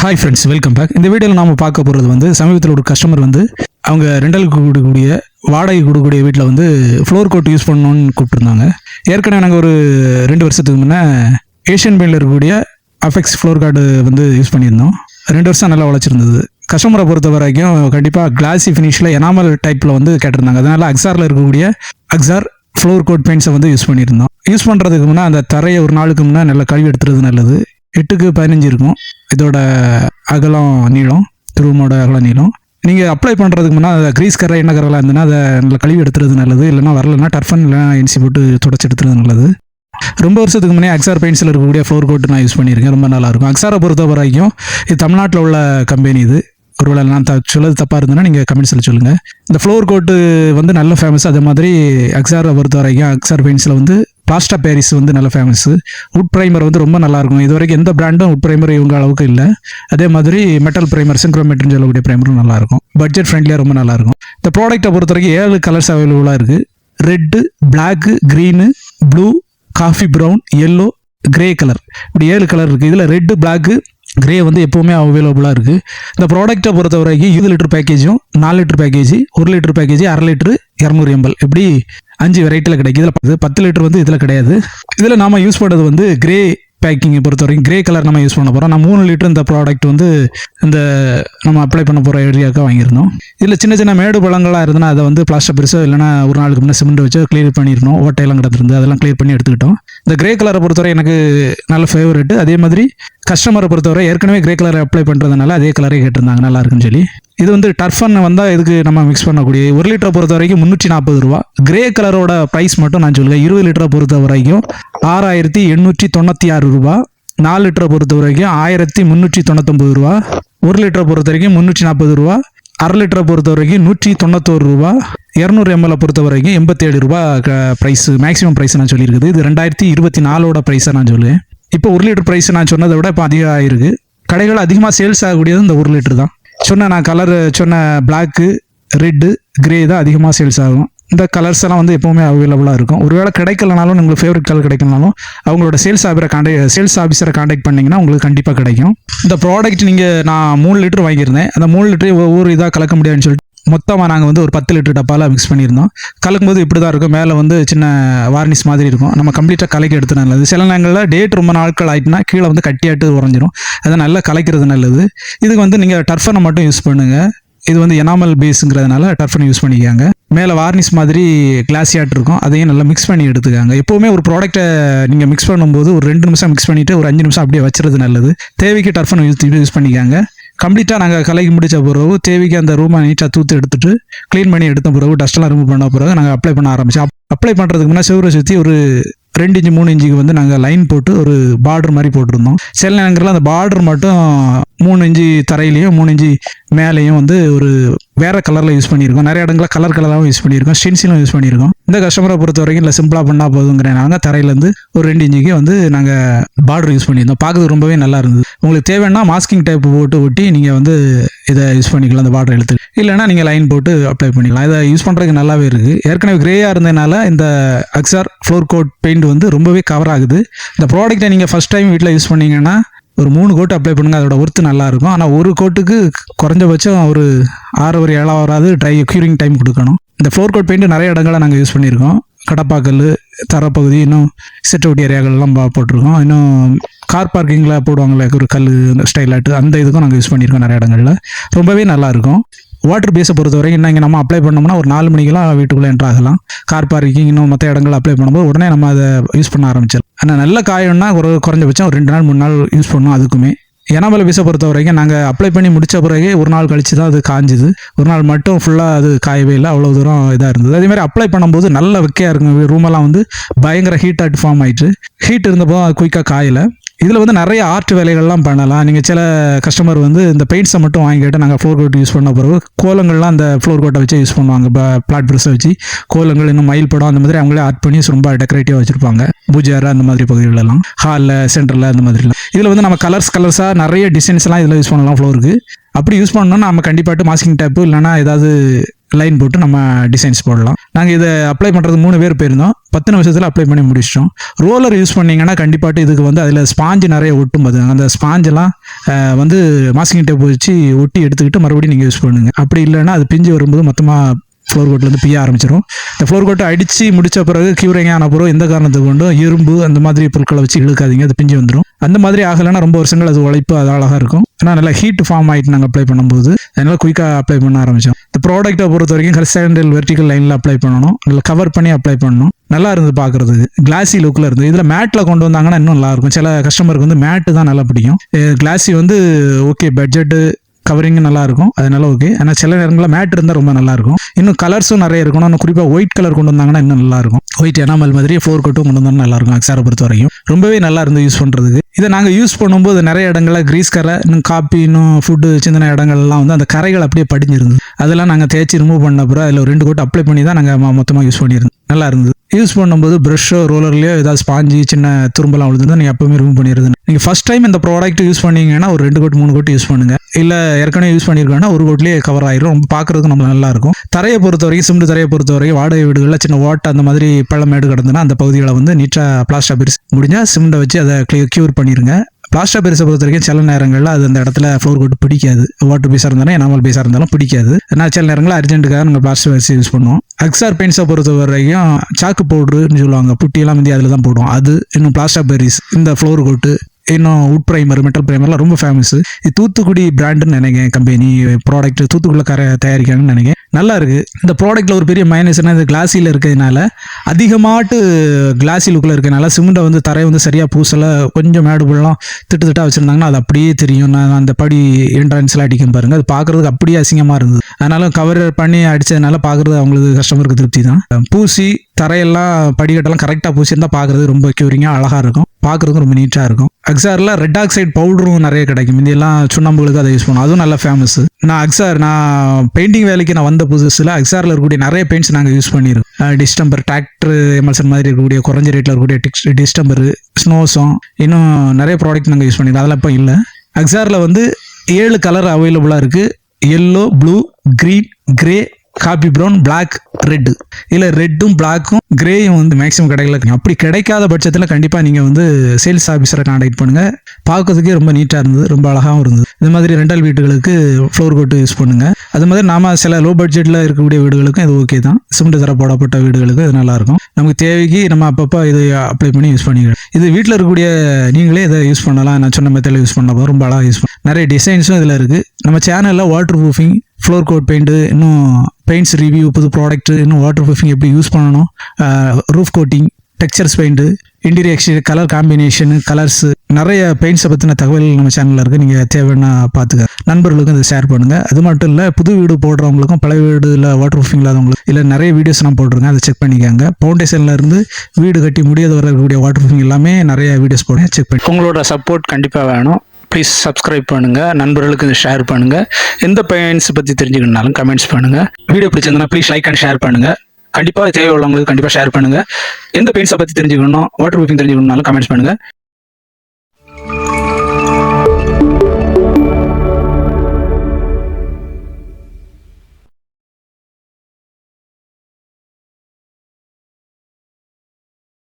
Hi friends welcome back இந்த வீடியோவில் நாம் பார்க்க போகிறது வந்து சமீபத்தில் ஒரு கஸ்டமர் வந்து அவங்க ரெண்டலுக்கு கொடுக்கக்கூடிய வாடகை கொடுக்கக்கூடிய வீட்டில் வந்து ஃப்ளோர் கோட் யூஸ் பண்ணணும்னு கூப்பிட்டுருந்தாங்க. ஏற்கனவே நாங்கள் ஒரு ரெண்டு வருஷத்துக்கு முன்னே ஏஷியன் பெயிண்டில் இருக்கக்கூடிய அஃபெக்ஸ் ஃப்ளோர் கார்டு வந்து யூஸ் பண்ணியிருந்தோம். ரெண்டு வருஷம் நல்லா உழைச்சிருந்தது. கஸ்டமரை பொறுத்த வரைக்கும் கண்டிப்பாக கிளாசி ஃபினிஷில் எனாமல் டைப்பில் வந்து கேட்டிருந்தாங்க. அதனால் அக்ஸாரில் இருக்கக்கூடிய அக்ஸார் ஃப்ளோர் கோட் பெயிண்ட்ஸை வந்து யூஸ் பண்ணியிருந்தோம். யூஸ் பண்ணுறதுக்கு முன்னே அந்த தரையை ஒரு நாளுக்கு முன்னே நல்லா கழுவி எடுத்துறது நல்லது. எட்டுக்கு பதினஞ்சு இருக்கும். இதோட அகலம் நீளம் துருவமோட அகலம் நீளம். நீங்கள் அப்ளை பண்ணுறதுக்கு முன்னே அதை க்ரீஸ் கரை என்ன கரெல்லாம் இருந்ததுன்னா அதை நல்லா கழுவி எடுத்துறது நல்லது. இல்லைன்னா வரலன்னா டர்ஃபன் இல்லைனா என்சி போட்டு தொடச்சி எடுத்துறது நல்லது. ரொம்ப வருஷத்துக்கு முன்னே அக்ஸார் பெயிண்ட்ஸில் இருக்கக்கூடிய ஃப்ளோர் கோட் நான் யூஸ் பண்ணியிருக்கேன். ரொம்ப நல்லா இருக்கும் அக்ஸாரை பொறுத்த வரைக்கும் இது தமிழ்நாட்டில் உள்ள கம்பெனி இது. ஒருவேளை நான் த சொல்லது தப்பாக இருந்ததுன்னா நீங்கள் கமெண்ட்ஸில் சொல்லுங்கள் இந்த ஃப்ளோர் கோட்டு வந்து நல்ல ஃபேமஸ் அதே மாதிரி அக்ஸாரை பொறுத்த வரைக்கும் அக்ஸார் பெயிண்ட்ஸில் வந்து பாஸ்டா பேரிஸ் வந்து நல்ல ஃபேமஸ் உட் ப்ரைமர் வந்து ரொம்ப நல்லாயிருக்கும். இது வரைக்கும் எந்த பிராண்டும் உட் ப்ரைமர் இவங்க அளவுக்கு இல்லை. அதே மாதிரி மெட்டல் ப்ரைமர் சிங்க்ரோமீட்டர்னு சொல்லக்கூடிய ப்ரைமரும் நல்லா இருக்கும் பட்ஜெட் ஃப்ரெண்ட்லியாக ரொம்ப நல்லாயிருக்கும். இந்த ப்ராடக்ட்டை பொறுத்த வரைக்கும் ஏழு கலர்ஸ் அவைலபிளாக இருக்குது red black green blue coffee brown yellow grey colour இப்படி ஏழு கலர் இருக்குது இதில் ரெட்டு பிளாக்கு கிரே வந்து எப்போவுமே அவைலபிளாக இருக்குது இந்த ப்ராடக்ட்டை பொறுத்த வரைக்கும் இருபது லிட்டர் பேக்கேஜும் நாலு லிட்டர் பேக்கேஜ் ஒரு லிட்டர் பேக்கேஜ் அரை லிட்டரு இரநூறு எம்எல் இப்படி அஞ்சு வெரைட்டியில் கிடைக்கும் இதில் பத்து லிட்டர் வந்து இதில் கிடையாது. இதில் நாம யூஸ் பண்ணுறது வந்து கிரே பேக்கிங்கை பொறுத்த வரைக்கும் கிரே கலர் நம்ம யூஸ் பண்ண போகிறோம் நான் மூணு லிட்டர் இந்த ப்ராடக்ட் வந்து இந்த நம்ம அப்ளை பண்ண போகிற ஏரியாவுக்கு வாங்கியிருந்தோம். இதில் சின்ன சின்ன மேடு பழங்களாக இருந்ததுன்னா அதை வந்து பிளாஸ்டர் பெருசோ இல்லைனா ஒரு நாளுக்கு முன்னே சிமெண்ட் வச்சு கிளியர் பண்ணிடணும் ஓட்டையெல்லாம் கிடந்திருந்து அதெல்லாம் கிளியர் பண்ணி எடுத்துக்கிட்டோம். இந்த கிரே கலரை பொறுத்தவரை எனக்கு நல்ல ஃபேவரெட்டு அதே மாதிரி கஸ்டமரை பொறுத்தவரை ஏற்கனவே கிரே கலரை அப்ளை பண்ணுறதுனால அதே கலரே கேட்டிருந்தாங்க. நல்லா இருக்குன்னு சொல்லி. இது வந்து டர்ஃபன் வந்தால் இதுக்கு நம்ம மிக்ஸ் பண்ணக்கூடிய. ஒரு லிட்டரை பொறுத்த வரைக்கும் முந்நூற்றி நாற்பது ரூபா கிரே கலரோட ப்ரைஸ் மட்டும் நான் சொல்லுவேன் இருபது லிட்டரை பொறுத்த வரைக்கும் ஆறாயிரத்தி எண்ணூற்றி தொண்ணூற்றி ஆறு ரூபா. நாலு லிட்டரை பொறுத்த வரைக்கும் ஆயிரத்தி முந்நூற்றி தொண்ணூத்தொம்பது ரூபா. ஒரு லிட்டரை பொறுத்த வரைக்கும் முந்நூற்றி நாற்பது ரூபா. அரை லிட்டரை பொறுத்த வரைக்கும் நூற்றி தொண்ணூத்தோரு ரூபா. இரநூறு எம்எல்லை பொறுத்த வரைக்கும் எண்பத்தேழு ரூபா ப்ரைஸ் மேக்ஸிமம் ப்ரைஸ் நான் சொல்லியிருக்குது. இது ரெண்டாயிரத்தி இருபத்தி நாலோட ப்ரைஸை நான் சொல்லுவேன் இப்போ ஒரு லிட்டர் ப்ரைஸ் நான் சொன்னதை விட இப்போ அதிகம் ஆகிருக்கு கடைகள் அதிகமாக சேல்ஸ் ஆகக்கூடியது இந்த ஒரு லிட்டர் தான். சொன்ன நான் கலர் சொன்ன பிளாக்கு ரெட்டு கிரே தான் அதிகமாக சேல்ஸ் ஆகும். இந்த கலர்ஸ் எல்லாம் வந்து எப்போவுமே அவைலபிளாக இருக்கும். ஒருவேளை கிடைக்கலனாலும் உங்களுக்கு ஃபேவரட் கலர் கிடைக்கலனாலும் அவங்களோட சேல்ஸ் ஆஃபரை கான்டாக்ட் சேல்ஸ் ஆஃபீஸரை கான்டாக்ட் பண்ணிங்கன்னா உங்களுக்கு கண்டிப்பாக கிடைக்கும். இந்த ப்ராடக்ட் நீங்கள் நான் மூணு லிட்டர் வாங்கியிருந்தேன். அந்த மூணு லிட்டரே ஒவ்வொரு இதாக கலக்க முடியாதுன்னு சொல்லிட்டு மொத்தமாக நாங்கள் வந்து ஒரு பத்து லிட்டர் டப்பாவில் மிக்ஸ் பண்ணியிருந்தோம். கலக்கும்போது இப்படி தான் இருக்கும். மேலே வந்து சின்ன வார்னிஷ் மாதிரி இருக்கும். நம்ம கம்ப்ளீட்டாக கலக்கி எடுத்து நல்லது. சில நேரங்களில் டேட் ரொம்ப நாட்கள் ஆகிட்டுனா கீழே வந்து கட்டியாட்டு உறைஞ்சிரும். அதை நல்லா கலைக்கிறது நல்லது. இதுக்கு வந்து நீங்கள் டர்ஃபனை மட்டும் யூஸ் பண்ணுங்கள் இது வந்து எனாமல் பேஸுங்கிறதுனால டர்ஃபன் யூஸ் பண்ணிக்காங்க. மேலே வார்னிஷ் மாதிரி கிளாஸியாட் இருக்கும். அதையும் நல்லா மிக்ஸ் பண்ணி எடுத்துக்காங்க. எப்போவுமே ஒரு ப்ராடக்ட்டை நீங்கள் மிக்ஸ் பண்ணும்போது ஒரு ரெண்டு நிமிஷம் மிக்ஸ் பண்ணிவிட்டு ஒரு அஞ்சு நிமிஷம் அப்படியே வச்சுறது நல்லது. தேவைக்கு டர்ஃபன் யூஸ் யூஸ் பண்ணிக்காங்க. கம்ப்ளீட்டாக நாங்கள் கலைக்கு முடித்த பிறகு தேவைக்கு அந்த ரூமை நீட்டாக தூத்து எடுத்துட்டு க்ளீன் பண்ணி எடுத்த பிறகு டஸ்ட்லாம் ரிமூவ் பண்ண பிறகு நாங்கள் அப்ளை பண்ண ஆரம்பிச்சோம். அப்ளை பண்ணுறதுக்கு முன்னாடி செவரை சுற்றி ஒரு ரெண்டு இன்ச்சு மூணு இன்ச்சுக்கு வந்து நாங்கள் லைன் போட்டு ஒரு பார்டர் மாதிரி போட்டிருந்தோம். சில நேரங்களில் அந்த பார்டர் மட்டும் மூணு இன்ச்சு தரையிலையும் மூணு இன்ச்சு மேலேயும் வந்து ஒரு வேற கலரில் யூஸ் பண்ணியிருக்கோம். நிறைய இடங்களில் கலர் கலராகவும் யூஸ் பண்ணியிருக்கோம். ஸ்டென்சிலும் யூஸ் பண்ணியிருக்கோம். இந்த கஸ்டமரை பொறுத்த வரைக்கும் இல்லை சிம்பிளாக பண்ணால் போதுங்கிற நாங்கள் தரையிலேருந்து ஒரு ரெண்டு இன்ச்சுக்கு வந்து நாங்கள் பார்டர் யூஸ் பண்ணியிருந்தோம். பார்க்கறது ரொம்பவே நல்லா இருந்தது. உங்களுக்கு தேவைன்னா மாஸ்கிங் டைப் போட்டு ஒட்டி நீங்கள் வந்து இதை யூஸ் பண்ணிக்கலாம் அந்த பார்டர் எடுத்து. இல்லைன்னா நீங்கள் லைன் போட்டு அப்ளை பண்ணிக்கலாம். இதை யூஸ் பண்ணுறதுக்கு நல்லாவே இருக்குது ஏற்கனவே கிரேயாக இருந்ததுனால இந்த அக்ஸார் ஃப்ளோர் கோட் பெயிண்ட் வந்து ரொம்பவே கவர் ஆகுது. இந்த ப்ராடக்ட்டை நீங்கள் ஃபஸ்ட் டைம் வீட்டில் யூஸ் பண்ணிங்கன்னா ஒரு மூணு கோட்டு அப்ளை பண்ணுங்கள் அதோட ஒர்த்து நல்லாயிருக்கும். ஆனால் ஒரு கோட்டுக்கு குறைஞ்சபட்சம் ஒரு ஆறு ஒரு ஏழாவது ட்ரை க்யூரிங் டைம் கொடுக்கணும். இந்த ஃப்ளோர் கோட் பெயிண்ட் நிறைய இடங்களில் நாங்கள் யூஸ் பண்ணியிருக்கோம். கடப்பாக்கல் தரப்பகுதி இன்னும் சிட்டவுட்டி ஏரியாக்கள்லாம் பா- போட்டிருக்கோம். இன்னும் கார் பார்க்கிங்கில் போடுவாங்களே ஒரு கல் ஸ்டைலாட்டு அந்த இதுக்கும் நாங்கள் யூஸ் பண்ணியிருக்கோம் நிறைய இடங்களில். ரொம்பவே நல்லாயிருக்கும். வாட்டர் பேஸை பொறுத்த வரைக்கும் இன்னும் இங்கே நம்ம அப்ளை பண்ணோம்னா ஒரு நாலு மணிக்கெல்லாம் வீட்டுக்குள்ளே என்ட்ராகலாம் கார் பார்க்கிங் இன்னும் மற்ற இடங்கள் அப்ளை பண்ணும்போது உடனே நம்ம அதை யூஸ் பண்ண ஆரம்பிச்சிடலாம். ஆனால் நல்ல காயம்னா ஒரு குறைஞ்சபட்சம் ஒரு ரெண்டு நாள் மூணு நாள் யூஸ் பண்ணோம் அதுக்குமே. எனாமல் பீஸை பொறுத்த வரைக்கும் நாங்கள் அப்ளை பண்ணி முடித்த பிறகு ஒரு நாள் கழிச்சு தான் அது காஞ்சுது. ஒரு நாள் மட்டும் ஃபுல்லாக அது காயவே இல்லை. அவ்வளோ தூரம் இதாக இருந்தது. அதேமாதிரி அப்ளை பண்ணும்போது நல்ல வெக்கையாக இருக்கும் ரூமெல்லாம் வந்து பயங்கர ஹீட் ஆட் ஃபார்ம் ஆயிட்டு. ஹீட் இருந்தப்போ அது குயிக்காக காயலை. இதில் வந்து நிறைய ஆர்ட் வேலைகள்லாம் பண்ணலாம். நீங்கள் சில கஸ்டமர் வந்து இந்த பெயிண்ட்ஸை மட்டும் வாங்கிக்கிட்டு நாங்கள் ஃப்ளோர் கோட் யூஸ் பண்ண பிறகு கோலங்கள்லாம் அந்த ஃப்ளோர் கோட்டை வச்சு யூஸ் பண்ணுவாங்க. பிளாட் ப்ரெஸ்ஸை வச்சு கோலங்கள் இன்னும் மயில் படம் அந்த மாதிரி அவங்களே ஆர்ட் பண்ணி ரொம்ப டெக்கரேட்டிவாக வச்சுருப்பாங்க. பூஜை அந்த மாதிரி பகுதிகளெல்லாம். ஹாலில் சென்டரில் அந்த மாதிரிலாம். இதில் வந்து நம்ம கலர்ஸ் கலர்ஸாக நிறைய டிசைன்ஸ்லாம் இதில் யூஸ் பண்ணலாம் ஃப்ளோருக்கு அப்படி யூஸ் பண்ணணும்னா நம்ம கண்டிப்பாட்டு மாஸ்கிங் டேப்பு இல்லைனா ஏதாவது லைன் போட்டு நம்ம டிசைன்ஸ் போடலாம். நாங்கள் இதை அப்ளை பண்ணுறது மூணு பேர் போயிருந்தோம். பத்து நிமிஷத்தில் அப்ளை பண்ணி முடிச்சிட்டோம். ரோலர் யூஸ் பண்ணிங்கன்னா கண்டிப்பாக இதுக்கு வந்து அதில் ஸ்பாஞ்சு நிறைய ஒட்டும் அது அந்த ஸ்பாஞ்செல்லாம் வந்து மாஸ்கிங் டேப் வச்சு ஒட்டி எடுத்துக்கிட்டு மறுபடியும் நீங்கள் யூஸ் பண்ணுங்க. அப்படி இல்லைன்னா அது பிஞ்சு வரும்போது மொத்தமாக ஃப்ளோர் கோட்லேருந்து பிய ஆரம்பிச்சிடும் இந்த ஃப்ளோர் கோட்டை அடித்து முடித்த பிறகு கியூரிங் ஆன பிறகு எந்த காரணத்துக்கு கொண்டும் இரும்பு அந்த மாதிரி பொருட்களை வச்சு இழுக்காதீங்க அது பிஞ்சு வந்துடும் அந்த மாதிரி ஆகலைன்னா ரொம்ப வருஷங்கள் அது உழைப்பு அது அழகாக இருக்கும். ஆனால் நல்லா ஹீட் ஃபார்ம் ஆகிட்டு நாங்கள் அப்ளை பண்ணும்போது அதனால குயிக்காக அப்ளை பண்ண ஆரம்பித்தோம் இந்த ப்ராடக்ட்டை பொறுத்த வரைக்கும் ஹரிசாண்டல் வெர்டிக்கல் லைனில் அப்ளை பண்ணணும். நல்லா கவர் பண்ணி அப்ளை பண்ணணும். நல்லா இருந்து பார்க்குறது கிளாசி லுக்கில் இருந்து. இதில் மேட்டில் கொண்டு வந்தாங்கன்னா இன்னும் நல்லா இருக்கும். சில கஸ்டமருக்கு வந்து மேட்டு தான் நல்லா பிடிக்கும். கிளாசி வந்து ஓகே பட்ஜெட்டு கவரிங்கும் நல்லாயிருக்கும். அதனால ஓகே ஆனால் சில நேரங்களில் மேட் இருந்தால் ரொம்ப நல்லாயிருக்கும். இன்னும் கலர்ஸும் நிறைய இருக்கணும். இன்னும் குறிப்பாக ஒயிட் கலர் கொண்டு வந்தாங்கன்னா இன்னும் நல்லாயிருக்கும். ஒயிட் எனாமல் மாதிரி ஃபோர் கோட்டும் கொண்டு வந்தாலும் நல்லாயிருக்கும் அக்ஸாரை பொறுத்த வரைக்கும். ரொம்பவே நல்லா இருந்து யூஸ் பண்ணுறதுக்கு இதை நாங்கள் யூஸ் பண்ணும்போது நிறைய இடங்களில் கிரீஸ் கரை இன்னும் காப்பி இன்னும் ஃபுட்டு சின்ன இடங்கள்லாம் வந்து அந்த கரைகள் அப்படியே படிஞ்சிருந்து அதெல்லாம் நாங்கள் தேய்ச்சி ரிமூவ் பண்ண அப்புறம் அதில் ஒரு ரெண்டு கோட்டு அப்ளை பண்ணி தான் நாங்கள் மொத்தமாக யூஸ் பண்ணியிருந்தோம். நல்லா இருந்தது யூஸ் பண்ணும்போது ப்ரஷ்ஷோ ரோலர்லையோ ஏதாவது ஸ்பாஞ்சு சின்ன துரும்பெல்லாம் விழுதுன்னா நீங்கள் எப்பவுமே ரிமூவ் பண்ணிடுது நீங்கள் ஃபஸ்ட் டைம் இந்த ப்ராடக்ட் யூஸ் பண்ணீங்கன்னா ஒரு ரெண்டு கோட் மூணு கோட் யூஸ் பண்ணுங்க. இல்லை ஏற்கனவே யூஸ் பண்ணியிருக்கோன்னா ஒரு கோட்லேயே கவர் ஆயிரும். ரொம்ப பார்க்கறதுக்கு நம்ம நல்லா இருக்கும் தரையை பொறுத்த வரைக்கும் சிமெண்ட் தரையை பொறுத்த வரைக்கும் வாடகை வீடுகளில் சின்ன ஓட்டை அந்த மாதிரி பள்ளமேடு கிடந்துன்னா அந்த பகுதிகளை வந்து நீட்டாக பிளாஸ்டர் பிரிஸ் முடிஞ்சால் சிமெண்ட்டை வச்சு அதை க்யூர் பண்ணிடுங்க பிளாஸ்டர் பேரிஸை பொறுத்த வரைக்கும் சில நேரங்களில் அது அந்த இடத்துல ஃப்ளோர் கோட் பிடிக்காது. வாட்டர் பேஸாக இருந்தாலும் எனாமல் பேஸாக இருந்தாலும் பிடிக்காது. நான் சில நேரங்களில் அர்ஜென்ட்டுக்காக நாங்கள் பிளாஸ்டர் பேரிஸ் யூஸ் பண்ணுவோம். அக்ஸார் பெயிண்ட்ஸை பொறுத்த வரைக்கும் சாக்கு பவுட்ருன்னு சொல்லுவாங்க. புட்டியெல்லாம் வந்து அதில் தான் போடுவோம். அது இன்னும் பிளாஸ்டர் பேரிஸ் இந்த ஃப்ளோர் கோட்டு இன்னும் உட் ப்ரைமர் மெட்டல் ப்ரைமர்லாம் ரொம்ப ஃபேமஸ் இது தூத்துக்குடி பிராண்டுன்னு நினைக்கிறேன் கம்பெனி ப்ராடக்ட் தூத்துக்குடியில் கரை தயாரிக்காங்கன்னு நினைக்கிறேன். நல்லா இருக்கு. இந்த ப்ராடக்ட்ல ஒரு பெரிய மைனஸ்னா இது கிளாஸியில் இருக்கிறதுனால அதிகமாட்டு கிளாஸி லுக்கில் இருக்கிறதுனால சிமெண்ட்டை வந்து தரையை வந்து சரியாக பூசலை கொஞ்சம் மேடு புல்லாம் திட்டு திட்டா வச்சுருந்தாங்கன்னா அது அப்படியே தெரியும். நான் அந்த படி என்ட்ரன்ஸில் அடிக்கும் பாருங்க. அது பார்க்குறதுக்கு அப்படியே அசிங்கமாக இருந்தது. அதனால கவர் பண்ணி அடித்ததுனால பார்க்குறது அவங்களுக்கு கஸ்டமருக்கு திருப்தி தான். பூசி தரையெல்லாம் படிக்கட்டெல்லாம் கரெக்டாக பூசியிருந்தால் பார்க்குறது ரொம்ப க்யூரிங்காக அழகாக இருக்கும். பார்க்குறதுக்கும் ரொம்ப நீட்டாக இருக்கும். அக்ஸாரில் ரெட் ஆக்சைடு பவுடரும் நிறைய கிடைக்கும். முந்தியெல்லாம் சுண்ணாம்புகளுக்கு அதை யூஸ் பண்ணுவோம். அதுவும் நல்ல ஃபேமஸ் நான் அக்ஸார் நான் பெயிண்டிங் வேலைக்கு நான் வந்த புதுசில் அக்ஸாரில் இருக்கக்கூடிய நிறைய பெயிண்ட்ஸ் நாங்கள் யூஸ் பண்ணியிருக்கோம். டிஸ்டம்பர் டிராக்டர் எமல்சன் மாதிரி இருக்கக்கூடிய குறைஞ்ச ரேட்டில் இருக்கக்கூடிய டிக்ஸ் டிஸ்டம்பர் ஸ்னோஸும் இன்னும் நிறைய ப்ராடக்ட் நாங்கள் யூஸ் பண்ணியிருக்கோம். அதெல்லாம் இப்போ இல்லை. அக்ஸாரில் வந்து ஏழு கலர் அவைலபிளாக இருக்குது yellow blue green grey coffee brown black red இல்லை ரெட்டும் பிளாக்கும் கிரேயும் வந்து மேக்ஸிமம் கிடைக்கல. அப்படி கிடைக்காத பட்சத்தில் கண்டிப்பாக நீங்கள் வந்து சேல்ஸ் ஆஃபீஸரை காண்டாக்ட் பண்ணுங்கள் பார்க்கறதுக்கே ரொம்ப நீட்டாக இருந்தது ரொம்ப அழகாகவும் இருந்தது. இந்த மாதிரி ரெண்டல் வீடுகளுக்கு ஃப்ளோர் கோட்டு யூஸ் பண்ணுங்கள் அது மாதிரி நாம சில லோ பட்ஜெட்டில் இருக்கக்கூடிய வீடுகளுக்கும் இது ஓகே தான். சிமெண்ட் தர போடப்பட்ட வீடுகளுக்கு இது நல்லாயிருக்கும். நமக்கு தேவைக்கு நம்ம அப்பப்போ இது அப்ளை பண்ணி யூஸ் பண்ணிக்கலாம் இது வீட்டில் இருக்கக்கூடிய நீங்களே இதை யூஸ் பண்ணலாம். நான் சொன்ன மெத்தடில் யூஸ் பண்ணலாம். ரொம்ப அழகாக யூஸ் பண்ண நிறைய டிசைன்ஸும் இதில் இருக்குது நம்ம சேனலில் water proofing floor coat paint இன்னும் பெயிண்ட்ஸ் ரிவ்யூ புது ப்ராடக்ட் இன்னும் வாட்டர் ப்ரூஃபிங் எப்படி யூஸ் பண்ணணும் roof coating textures paint interior exterior colour combination colours நிறைய பெயிண்ட்ஸை பற்றின தகவல்கள் நம்ம சேனலில் இருக்குது நீங்கள் தேவைன்னா பார்த்துக்க நண்பர்களுக்கும் இதை ஷேர் பண்ணுங்கள் அது மட்டும் இல்லை புது வீடு போடுறவங்களுக்கும் பழைய வீடுல வாட்டர் ப்ரூஃபிங் இல்லாதவங்களுக்கு இல்லை நிறைய வீடியோஸ் நான் போட்டிருக்கேன். அதை செக் பண்ணிக்கோங்க. ஃபவுண்டேஷன்லேருந்து வீடு கட்டி முடியாத வரக்கூடிய வாட்டர் ப்ரூஃபிங் எல்லாமே நிறைய வீடியோஸ் போடுறேன் செக் பண்ணி உங்களோட சப்போர்ட் கண்டிப்பாக வேணும். ப்ளீஸ் சப்ஸ்கிரைப் பண்ணுங்கள் நண்பர்களுக்கு இதை ஷேர் பண்ணுங்கள் எந்த பெயின்ஸ் பற்றி தெரிஞ்சுக்கணுனாலும் கமெண்ட்ஸ் பண்ணுங்கள் வீடியோ பிடிச்சிருந்தனா ப்ளீஸ் லைக் அண்ட் ஷேர் பண்ணுங்கள் கண்டிப்பாக தேவை உள்ளவங்களுக்கு கண்டிப்பாக ஷேர் பண்ணுங்கள் எந்த பெயின்ஸை பற்றி தெரிஞ்சுக்கணும் வாட்டர் ப்ரூஃபிங் தெரிஞ்சுக்கணுனாலும் கமெண்ட்ஸ் பண்ணுங்கள்